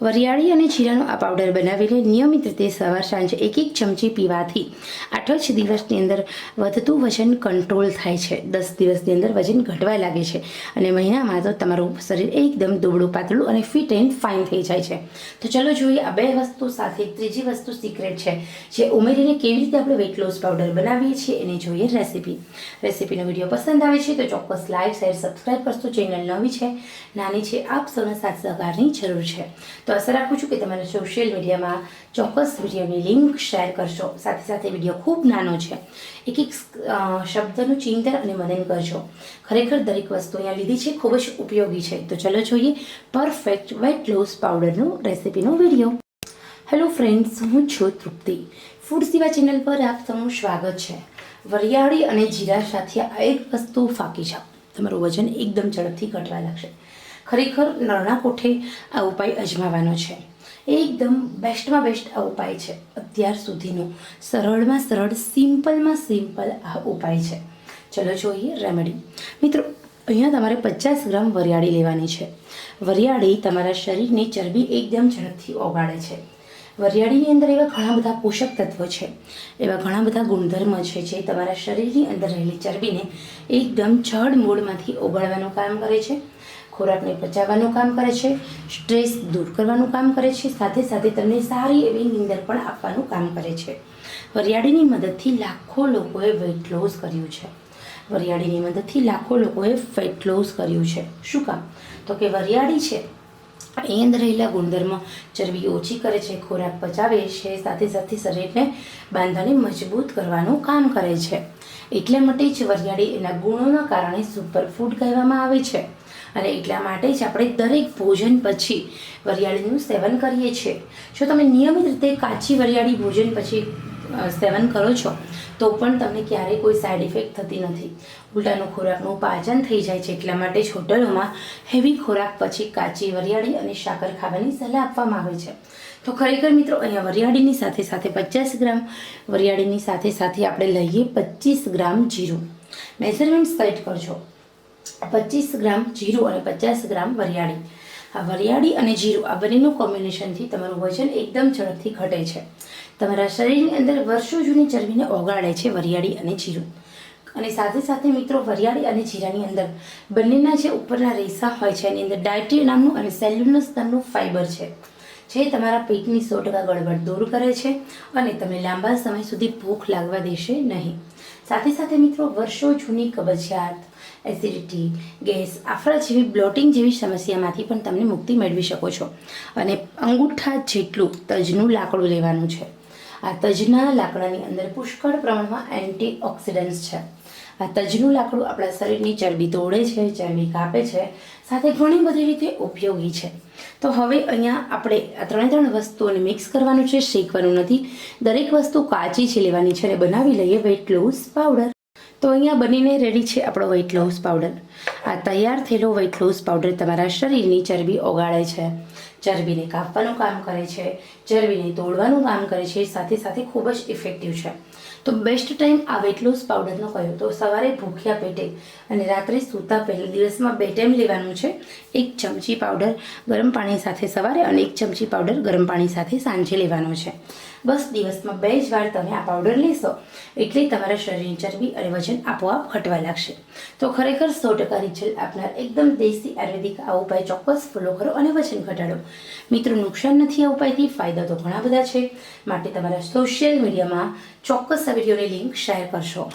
વરિયાળી અને જીરાનો આ પાવડર બનાવીને નિયમિત રીતે સવાર સાંજે એક એક ચમચી પીવાથી આઠ જ દિવસની અંદર વધતું વજન કંટ્રોલ થાય છે. દસ દિવસની અંદર વજન ઘટવા લાગે છે અને મહિનામાં તો તમારું શરીર એકદમ દુબળું, પાતળું અને ફિટ એન્ડ ફાઇન થઈ જાય છે. તો ચલો જોઈએ આ બે વસ્તુ સાથે ત્રીજી વસ્તુ સિક્રેટ છે, જે ઉમેરીને કેવી રીતે આપણે વેટ લોસ પાવડર બનાવીએ છીએ એની જોઈએ રેસીપી રેસીપીનો વીડિયો પસંદ આવે છે તો ચોક્કસ લાઈક શેર સબસ્ક્રાઈબ કરશો. ચેનલ નવી છે, નાની છે, આપ સૌના સાથ સહકારની જરૂર છે. તો આશા રાખું છું કે તમારે સોશિયલ મીડિયામાં ચોક્કસ વિડીયોની લિંક શેર કરશો. સાથે સાથે વીડિયો ખૂબ નાનો છે. એક એક શબ્દનું ચિંતન અને મનન કરજો. ખરેખર દરેક વસ્તુ અહીંયા લીધી છે, ખૂબ જ ઉપયોગી છે. તો ચલો જોઈએ પરફેક્ટ વેટ લોસ પાવડરનું રેસીપીનો વીડિયો હેલો ફ્રેન્ડ્સ હું છું તૃપ્તિ. ફૂડ સેવા ચેનલ પર આપ સૌનું સ્વાગત છે. વરિયાળી અને જીરા સાથે આ એક વસ્તુ ફાકી જાઓ. તમારું વજન એકદમ ઝડપથી ઘટવા લાગશે. ખરેખર નરણા કોઠે આ ઉપાય અજમાવાનો છે. એકદમ બેસ્ટમાં બેસ્ટ આ ઉપાય છે, અત્યાર સુધીનો. સરળમાં સરળ, સિમ્પલમાં સિમ્પલ આ ઉપાય છે. ચલો જોઈએ રેમેડી મિત્રો, અહીંયા તમારે પચાસ ગ્રામ વરિયાળી લેવાની છે. વરિયાળી તમારા શરીરની ચરબી એકદમ ઝડપથી ઓગાળે છે. વરિયાળીની અંદર એવા ઘણા બધા પોષક તત્વો છે. એવા ઘણા બધા ગુણધર્મ છે જે તમારા શરીરની અંદર રહેલી ચરબીને એકદમ જડ મૂળમાંથી ઓગાળવાનું કામ કરે છે. ખોરાકને પચાવવાનું કામ કરે છે, સ્ટ્રેસ દૂર કરવાનું કામ કરે છે, સાથે સાથે તમને સારી એવી નીંદર પણ આપવાનું કામ કરે છે. વરિયાળીની મદદથી લાખો લોકોએ વેઇટ લોસ કર્યું છે. વરિયાળીની મદદથી લાખો લોકોએ ફેટ લોસ કર્યું છે. શું કામ? તો કે વરિયાળી છે એની અંદર રહેલા ગુણધર્મ ચરબી ઓછી કરે છે, ખોરાક પચાવે છે, સાથે સાથે શરીરને બાંધાને મજબૂત કરવાનું કામ કરે છે. એટલા માટે જ વરિયાળી એના ગુણોના કારણે સુપરફૂડ કહેવામાં આવે છે. અને એટલા માટે જ આપણે દરેક ભોજન પછી વરિયાળીનું સેવન કરીએ છીએ. જો તમે નિયમિત રીતે કાચી વરિયાળી ભોજન પછી સેવન કરો છો, તો પણ તમને ક્યારેય કોઈ સાઈડ ઇફેક્ટ થતી નથી. ઉલટાનું ખોરાકનું પાચન થઈ જાય છે એટલા માટે જ હોટલોમાં હેવી ખોરાક પછી કાચી વરિયાળી અને સાકર ખાવાની સલાહ આપવામાં આવે છે. તો ખરેખર મિત્રો, અહીંયા વરિયાળીની સાથે સાથે પચાસ ગ્રામ, વરિયાળીની સાથે સાથે આપણે લઈએ પચીસ ગ્રામ જીરું. મેઝરમેન્ટ સેટ કરજો. પચીસ ગ્રામ જીરું અને પચાસ ગ્રામ વરિયાળી. આ વરિયાળી અને જીરું આ બંનેનું કોમ્બિનેશનથી તમારું વજન એકદમ ઝડપથી ઘટે છે. તમારા શરીરની અંદર વર્ષો જૂની ચરબીને ઓગાળે છે વરિયાળી અને જીરું. અને સાથે સાથે મિત્રો, વરિયાળી અને જીરાની અંદર બંનેના જે ઉપરના રેસા હોય છે, એની અંદર ડાયટી નામનું અને સેલ્યુલસ સ્તરનું ફાઇબર છે, જે તમારા પેટની સો ટકા ગડબડ દૂર કરે છે અને તમને લાંબા સમય સુધી ભૂખ લાગવા દેશે નહીં. સાથે સાથે મિત્રો, વર્ષો જૂની કબજિયાત, એસિડિટી, ગેસ આફરા જેવી બ્લોટિંગ જેવી સમસ્યામાંથી પણ તમને મુક્તિ મેળવી શકો છો. અને અંગૂઠા જેટલું તજનું લાકડું લેવાનું છે. આ તજના લાકડાની અંદર પુષ્કળ પ્રમાણમાં એન્ટી ઓક્સિડન્ટ્સ છે. આ તજનું લાકડું આપણા શરીરની ચરબી તોડે છે, ચરબી કાપે છે, સાથે ઘણી બધી રીતે ઉપયોગી છે. તો હવે અહીંયા આપણે આ ત્રણે ત્રણ વસ્તુઓને મિક્સ કરવાનું છે, શેકવાનું નથી. દરેક વસ્તુ કાચી છે, લેવાની છે અને બનાવી લઈએ વેટ લોસ પાવડર. તો અહીંયા બનીને રેડી છે આપણો વેઇટ લોસ પાવડર આ તૈયાર થયેલો વેઇટ લોસ પાવડર તમારા શરીરની ચરબી ઓગાળે છે. ચરબીને કાપવાનું કામ કરે છે. ચરબીને તોડવાનું કામ કરે છે. સાથે સાથે ખૂબ જ ઇફેક્ટિવ છે. તો બેસ્ટ ટાઈમ આ વેટ લોસ પાવડરનો કયો? તો સવારે ભૂખ્યા પેટે અને રાત્રે સૂતા પહેલા દિવસમાં બે ટાઈમ લેવાનું છે. એક ચમચી પાવડર ગરમ પાણી સાથે સવારે અને એક ચમચી પાવડર ગરમ પાણી સાથે સાંજે લેવાનો છે. બસ દિવસમાં બે જ વાર તમે આ પાવડર લેશો એટલે તમારા શરીરની ચરબી અને વજન આપોઆપ ઘટવા લાગશે. તો ખરેખર સો ટકા રિઝલ્ટ આપનાર એકદમ દેશી આયુર્વેદિક આ ઉપાય ચોક્કસ ફોલો કરો અને વજન ઘટાડો. મિત્રો, નુકસાન નથી આ ઉપાયથી, ફાયદા તો ઘણા બધા છે. માટે તમારા સોશિયલ મીડિયામાં ચોક્કસ આ વિડીયોની લિંક શેર કરશો.